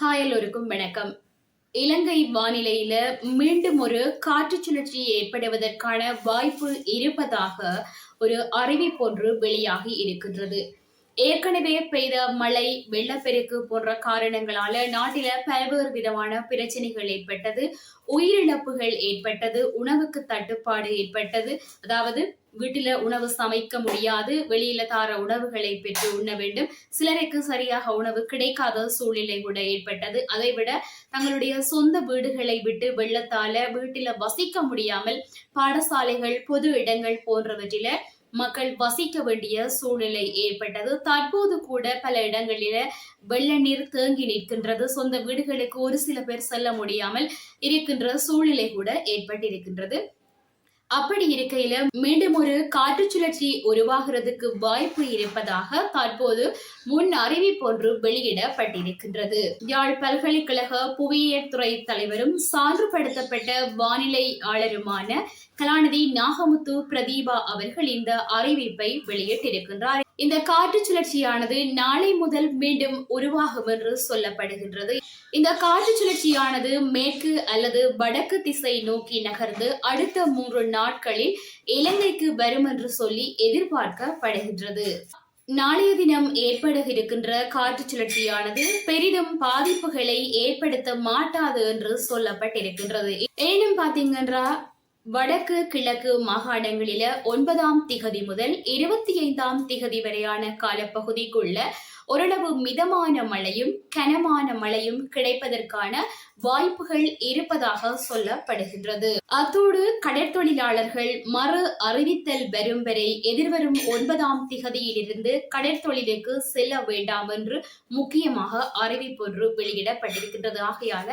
Hi எல்லோருக்கும் வணக்கம். இலங்கை வானிலையில மீண்டும் ஒரு காற்று சுழற்சி ஏற்படுவதற்கான வாய்ப்பு இருப்பதாக ஒரு அறிவிப்பொன்று வெளியாகி இருக்கின்றது. ஏற்கனவே பெய்த மழை வெள்ளப்பெருக்கு போன்ற காரணங்களால நாட்டில பல்வேறு விதமான பிரச்சனைகள் ஏற்பட்டது உயிரிழப்புகள் ஏற்பட்டது உணவுக்கு தட்டுப்பாடு ஏற்பட்டது. அதாவது வீட்டில உணவு சமைக்க முடியாது வெளியில தார உணவுகளை பெற்று உண்ண வேண்டும். சிலருக்கு சரியாக உணவு கிடைக்காத சூழ்நிலை கூட ஏற்பட்டது. அதை விட தங்களுடைய சொந்த வீடுகளை விட்டு வெள்ளத்தால வீட்டில வசிக்க முடியாமல் பாடசாலைகள் பொது இடங்கள் போன்றவற்றில மக்கள் வசிக்க வேண்டிய சூழ்நிலை ஏற்பட்டது. தற்போது கூட பல இடங்களில வெள்ள நீர் தேங்கி நிற்கின்றது. சொந்த வீடுகளுக்கு ஒரு சில பேர் செல்ல முடியாமல் இருக்கின்ற சூழ்நிலை கூட ஏற்பட்டிருக்கின்றது. அப்படி இருக்கையில மீண்டும் ஒரு காற்று சுழற்சி உருவாகிறதுக்கு வாய்ப்பு இருப்பதாக தற்போது முன் அறிவிப்பொன்று வெளியிடப்பட்டிருக்கின்றது. யாழ் பல்கலைக்கழக புவியியல் துறை தலைவரும் சான்றுபடுத்தப்பட்ட வானிலையாளருமான கலாநிதி நாகமுத்து பிரதீபா அவர்கள் இந்த அறிவிப்பை வெளியிட்டிருக்கின்றார். இந்த காற்று சுழற்சியானது நாளை முதல் மீண்டும் உருவாகும் என்று சொல்லப்படுகின்றது. இந்த காற்று சுழற்சியானது மேற்கு அல்லது வடக்கு திசை நோக்கி நகர்ந்து அடுத்த மூன்று நாட்களில் இலங்கைக்கு வரும் என்று சொல்லி எதிர்பார்க்கப்படுகின்றது. நாளைய தினம் ஏற்பட இருக்கின்ற காற்று சுழற்சியானது பெரிதும் பாதிப்புகளை ஏற்படுத்த மாட்டாது என்று சொல்லப்பட்டிருக்கின்றது. ஏனும் பாத்தீங்கன்னா வடக்கு கிழக்கு மாகாணங்களில ஒன்பதாம் திகதி முதல் இருபத்தி ஐந்தாம் திகதி வரையான காலப்பகுதிக்குள்ள ஓரளவு மிதமான மழையும் கனமான மழையும் கிடைப்பதற்கான வாய்ப்புகள் இருப்பதாக சொல்லப்படுகின்றது. அத்தோடு கடற்தொழிலாளர்கள் மறு அறிவித்தல் வரும் வரை எதிர்வரும் ஒன்பதாம் திகதியிலிருந்து கடற்தொழிலுக்கு செல்ல வேண்டாம் என்று முக்கியமாக அறிவிப்பொன்று வெளியிடப்பட்டிருக்கின்றது. ஆகையால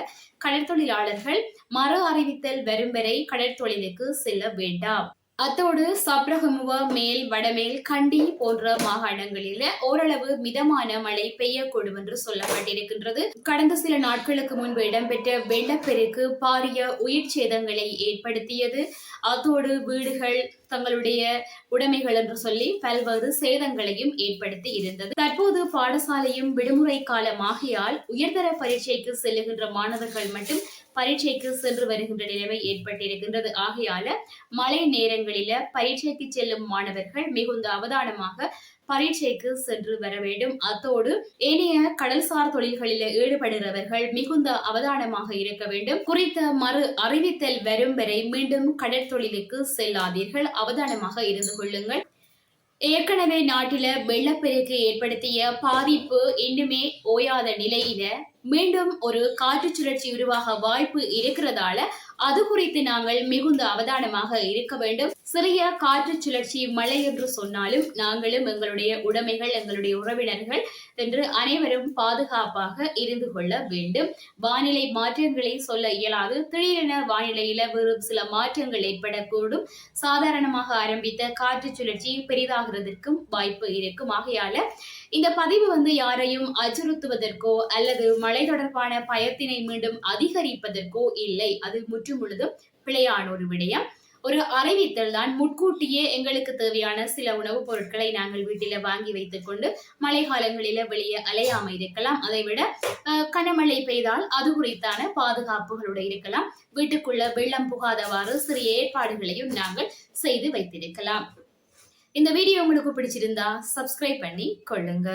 கடற்தொழிலாளர்கள் மறு அறிவித்தல் வரும் வரை கடற்தொழிலுக்கு செல்ல வேண்டாம். அத்தோடு சப்ரகமுவ மேல் வடமேல் கண்டி போன்ற மாகாணங்களில் ஓரளவு மிதமான மழை பெய்யக்கூடும் என்று சொல்லப்பட்டிருக்கின்றது. கடந்த சில நாட்களுக்கு முன்பு இடம்பெற்ற வெள்ளப்பெருக்கு பாரிய உயிர் சேதங்களை ஏற்படுத்தியது. அத்தோடு வீடுகள் தங்களுடைய உடைமைகள் என்று சொல்லி பல்வேறு சேதங்களையும் ஏற்படுத்தி இருந்தது. தற்போது பாடசாலையும் விடுமுறை காலமாகியால் உயர்தர பரீட்சைக்கு செல்லுகின்ற மாணவர்கள் மட்டும் பரீட்சைக்கு சென்று வருகின்ற நிலைமை ஏற்பட்டிருக்கின்றது. ஆகையால மழை நேரங்களில பரீட்சைக்கு செல்லும் மாணவர்கள் மிகுந்த அவதானமாக பரீட்சைக்கு சென்று வர வேண்டும். அத்தோடு ஏனைய கடல்சார் தொழில்களில் ஈடுபடுகிறவர்கள் மிகுந்த அவதானமாக இருக்க வேண்டும். குறித்த மறு அறிவித்தல் வரும் வரை மீண்டும் கடற்தொழிலுக்கு செல்லாதீர்கள். அவதானமாக இருந்து கொள்ளுங்கள். ஏற்கனவே நாட்டில வெள்ளப்பெருக்கு ஏற்படுத்திய பாதிப்பு இன்னுமே ஓயாத நிலையில மீண்டும் ஒரு காற்று சுழற்சி உருவாக வாய்ப்பு இருக்கிறதால அது குறித்து நாங்கள் மிகுந்த அவதானமாக இருக்க வேண்டும். சிறிய காற்று சுழற்சி மழை என்று சொன்னாலும் நாங்களும் எங்களுடைய உடைமைகள் எங்களுடைய உறவினர்கள் என்று அனைவரும் பாதுகாப்பாக இருந்து கொள்ள வேண்டும். வானிலை மாற்றங்களை சொல்ல இயலாது. திடீரென வானிலையில வெறும் சில மாற்றங்கள் ஏற்படக்கூடும். சாதாரணமாக ஆரம்பித்த காற்று சுழற்சி பெரிதாகிறதுக்கும் வாய்ப்பு இருக்கும். ஆகையால இந்த பதிவு வந்து யாரையும் அச்சுறுத்துவதற்கோ அல்லது மழை தொடர்பான பயத்தினை மீண்டும் அதிகரிப்பதற்கோ இல்லை. அது முற்றும் முழுதும் பிழையான ஒரு விடயம். ஒரு அறிவித்தல் தான் முன்கூட்டியே எங்களுக்கு தேவையான சில உணவுப் பொருட்களை நாங்கள் வீட்டில வாங்கி வைத்துக் கொண்டு மழை காலங்களில வெளியே அலையாம இருக்கலாம். அதை விட கனமழை பெய்தால் அது குறித்தான பாதுகாப்புகளோட இருக்கலாம். வீட்டுக்குள்ள வெள்ளம் புகாதவாறு சிறிய ஏற்பாடுகளையும் நாங்கள் செய்து வைத்திருக்கலாம். இந்த வீடியோ உங்களுக்கு பிடிச்சிருந்தா சப்ஸ்கிரைப் பண்ணி கொள்ளுங்க.